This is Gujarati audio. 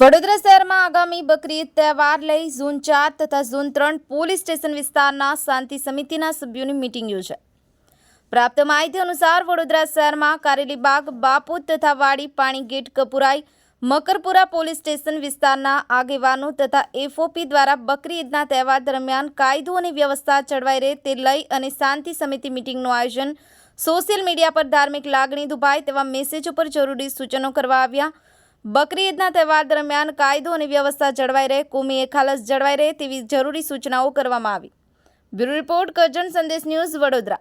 વડોદરા શહેરમાં આગામી બકરી ઈદ તહેવાર લઈ ઝોન ચાર તથા ઝોન ત્રણ પોલીસ સ્ટેશન વિસ્તારના શાંતિ સમિતિના સભ્યોની મિટિંગ યોજાઈ. પ્રાપ્ત માહિતી અનુસાર વડોદરા શહેરમાં કારેલીબાગ બાપુ તથા Wadi, Pani gate, Kapurai, Makarpura police station વિસ્તારના આગેવાનો તથા એફઓપી દ્વારા બકરી ઈદના તહેવાર દરમિયાન કાયદો અને વ્યવસ્થા જળવાઈ રહે તે લઈ અને શાંતિ સમિતિ મિટિંગનું આયોજન સોશિયલ મીડિયા પર ધાર્મિક લાગણી દુભાય તેવા મેસેજો પર જરૂરી સૂચનો કરવા આવ્યા. બકરી ઈદના તહેવાર દરમિયાન કાયદો અને વ્યવસ્થા જળવાઈ રહે કોમી એખાલસ જળવાઈ રહે તેવી જરૂરી સૂચનાઓ કરવામાં આવી. બ્યુરો રિપોર્ટ કરજણ સંદેશ ન્યૂઝ વડોદરા.